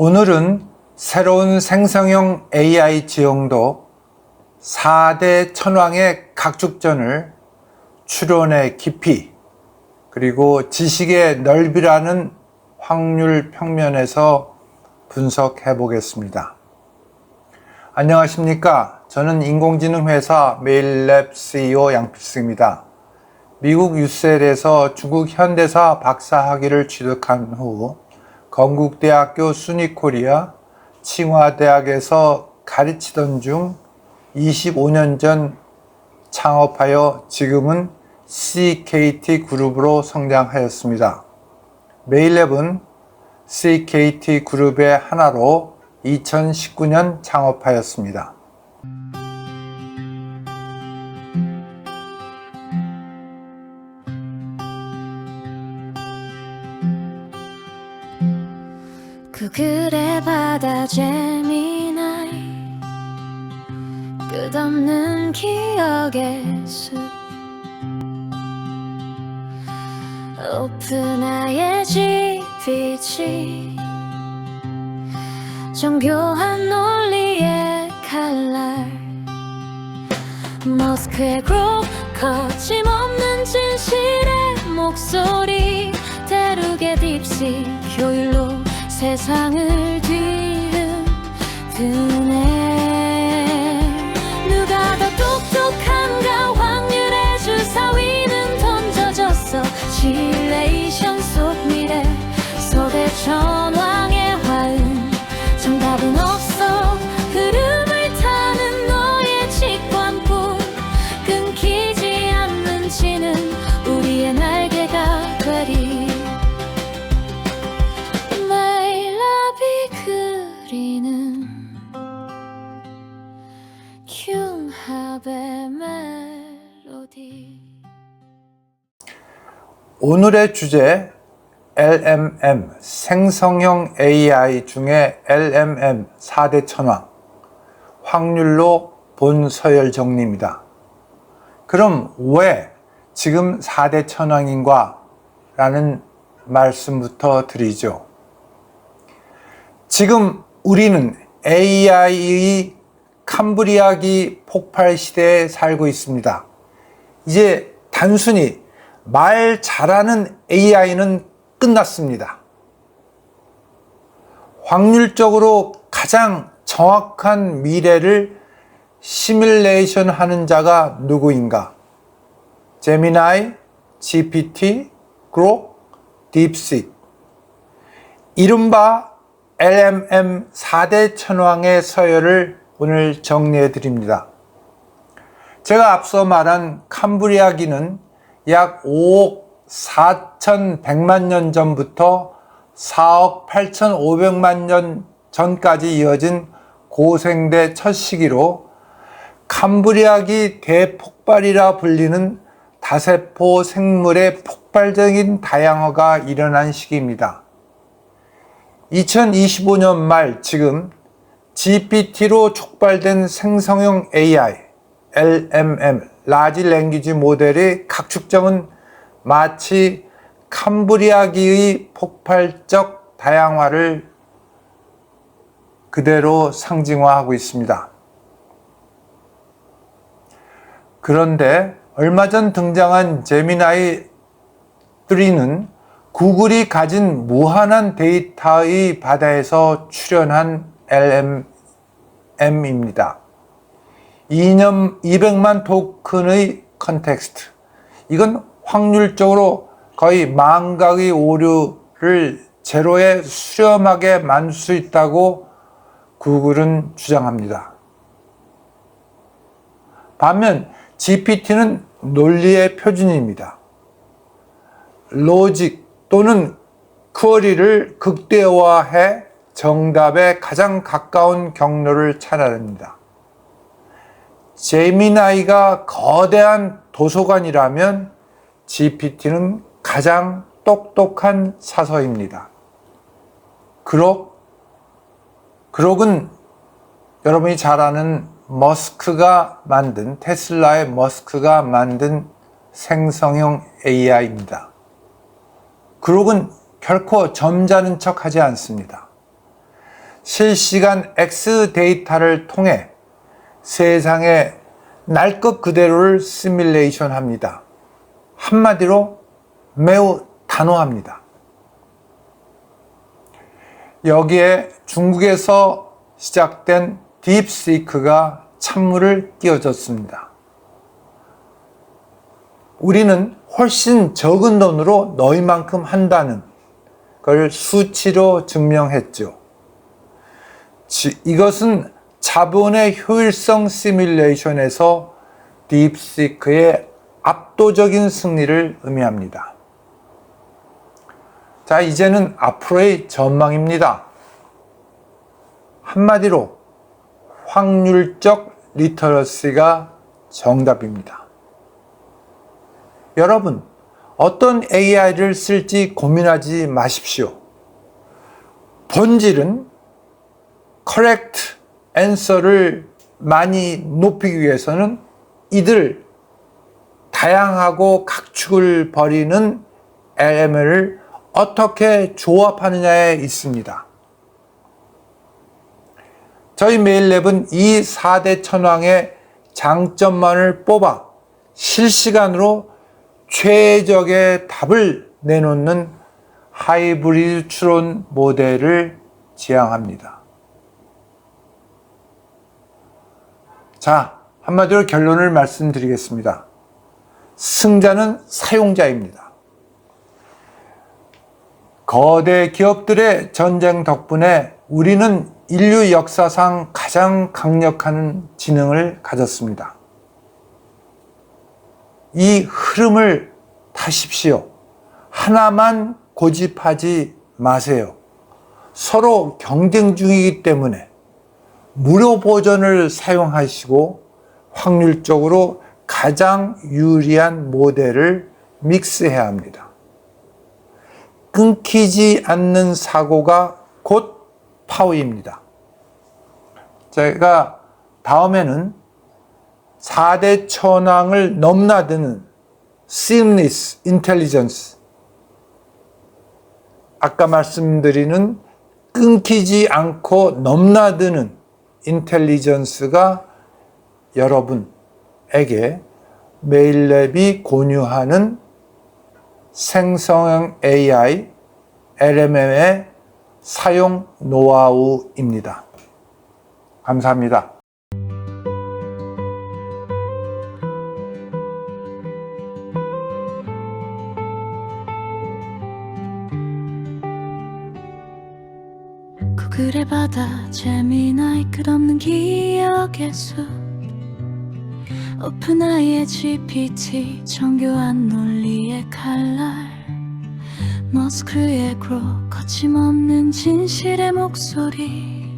오늘은 새로운 생성형 AI 지형도 4대 천왕의 각축전을 추론의 깊이 그리고 지식의 넓이라는 확률 평면에서 분석해 보겠습니다. 안녕하십니까. 저는 인공지능 회사 메일랩 CEO 양필승입니다. 미국 유셀에서 중국 현대사 박사 학위를 취득한 후 건국대학교 수니코리아 칭화대학에서 가르치던 중 25년 전 창업하여 지금은 CKT 그룹으로 성장하였습니다. 메일랩은 CKT 그룹의 하나로 2019년 창업하였습니다. 바다 재미나이 끝없는 기억의 숲. 오픈아의 GPT 정교한 논리의 칼날. 머스크의 그룹 거침없는 진실의 목소리. 대륙의 딥시 효율로 세상을 뒤흔드네. 누가 더 똑똑한가 확률의 주사위는 던져졌어. 시뮬레이션 속 미래. 속의 전 오늘의 주제 LMM 생성형 AI 중에 LMM 4대 천왕 확률로 본 서열 정리입니다. 그럼 왜 지금 4대 천왕인가? 라는 말씀부터 드리죠. 지금 우리는 AI의 캄브리아기 폭발 시대에 살고 있습니다. 이제 단순히 말 잘하는 AI는 끝났습니다. 확률적으로 가장 정확한 미래를 시뮬레이션 하는 자가 누구인가? 제미나이, GPT, 그록, 딥식. 이른바 LMM 4대 천왕의 서열을 오늘 정리해 드립니다. 제가 앞서 말한 캄브리아기는 약 5억 4,100만 년 전부터 4억 8,500만 년 전까지 이어진 고생대 첫 시기로 캄브리아기 대폭발이라 불리는 다세포 생물의 폭발적인 다양화가 일어난 시기입니다. 2025년 말 지금 GPT로 촉발된 생성형 AI, LMM, 라지 랭귀지 모델의 각축점은 마치 캄브리아기의 폭발적 다양화를 그대로 상징화하고 있습니다. 그런데 얼마 전 등장한 제미나이 3는 구글이 가진 무한한 데이터의 바다에서 출현한 LMM입니다. 2년 200만 토큰의 컨텍스트. 이건 확률적으로 거의 망각의 오류를 제로에 수렴하게 만들 수 있다고 구글은 주장합니다. 반면 GPT는 논리의 표준입니다. 로직 또는 쿼리를 극대화해 정답에 가장 가까운 경로를 찾아냅니다. 제미나이가 거대한 도서관이라면 GPT는 가장 똑똑한 사서입니다. 그록, 그록은 여러분이 잘 아는 머스크가 만든, 테슬라의 머스크가 만든 생성형 AI입니다. 그록은 결코 점잖은 척 하지 않습니다. 실시간 X 데이터를 통해 세상의 날 것 그대로를 시뮬레이션 합니다. 한마디로 매우 단호합니다. 여기에 중국에서 시작된 딥시크가 찬물을 끼워줬습니다. 우리는 훨씬 적은 돈으로 너희만큼 한다는 걸 수치로 증명했죠. 지- 이것은 자본의 효율성 시뮬레이션에서 딥시크의 압도적인 승리를 의미합니다. 자, 이제는 앞으로의 전망입니다. 한마디로 확률적 리터러시가 정답입니다. 여러분, 어떤 AI를 쓸지 고민하지 마십시오. 본질은 correct answer를 많이 높이기 위해서는 이들 다양하고 각축을 벌이는 LM을 어떻게 조합하느냐에 있습니다. 저희 메일랩은 이 4대 천왕의 장점만을 뽑아 실시간으로 최적의 답을 내놓는 하이브리드 추론 모델을 지향합니다. 자, 한마디로 결론을 말씀드리겠습니다. 승자는 사용자입니다. 거대 기업들의 전쟁 덕분에 우리는 인류 역사상 가장 강력한 지능을 가졌습니다. 이 흐름을 타십시오. 하나만 고집하지 마세요. 서로 경쟁 중이기 때문에 무료 버전을 사용하시고 확률적으로 가장 유리한 모델을 믹스해야 합니다. 끊기지 않는 사고가 곧 파워입니다. 제가 다음에는 4대 천왕을 넘나드는 seamless intelligence 아까 말씀드리는 끊기지 않고 넘나드는 인텔리전스가 여러분에게 메일랩이 권유하는 생성형 AI, LMM의 사용 노하우입니다. 감사합니다. 구글의 바다 재미나 이 끝없는 기억의 숲. 오픈아이의 GPT 정교한 논리의 칼날. 머스크의 그로 거침없는 진실의 목소리.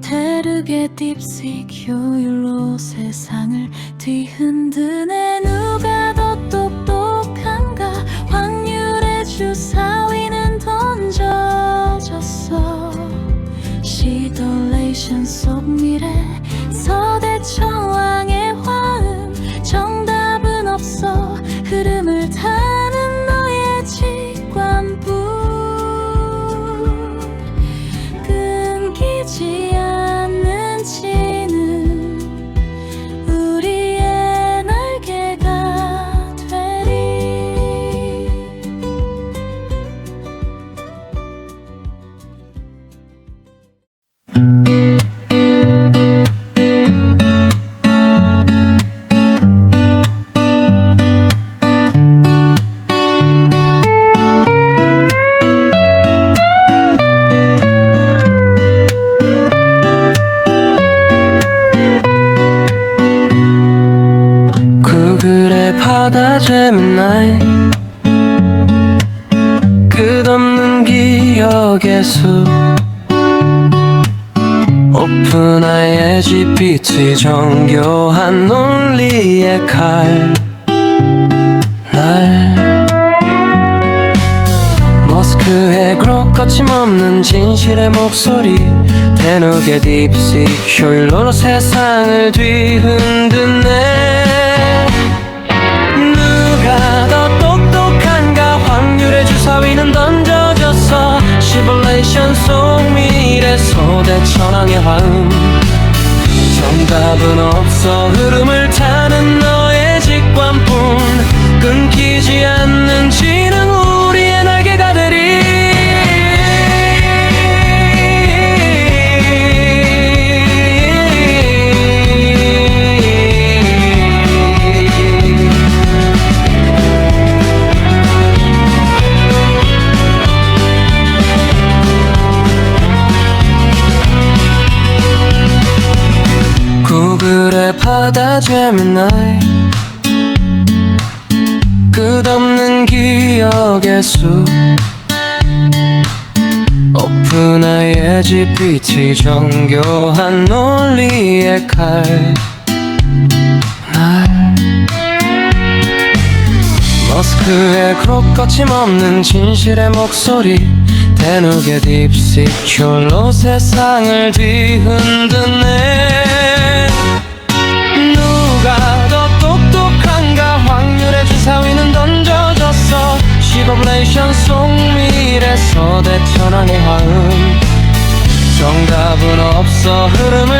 대륙의 딥식 효율로 세상을 뒤흔드네. 누가 더 오픈 아이의 GPT 정교한 논리의 칼 날 머스크의 그로 거침없는 진실의 목소리. 대륙의 딥식 효율로 세상을 뒤흔드네 미래 소대천왕의 화음. 정답은 없어. 흐름을 바다 재미나이 끝없는 기억의 숲 오픈 아이의 GPT 정교한 논리의 칼날 머스크의 그룹 거침없는 진실의 목소리 대누의 딥식 큐로 세상을 뒤흔드네 누가 더 똑똑한가? 확률의 주사위는 던져졌어. 시버블레이션 송밀의 서대천왕의 화음. 정답은 없어. 흐름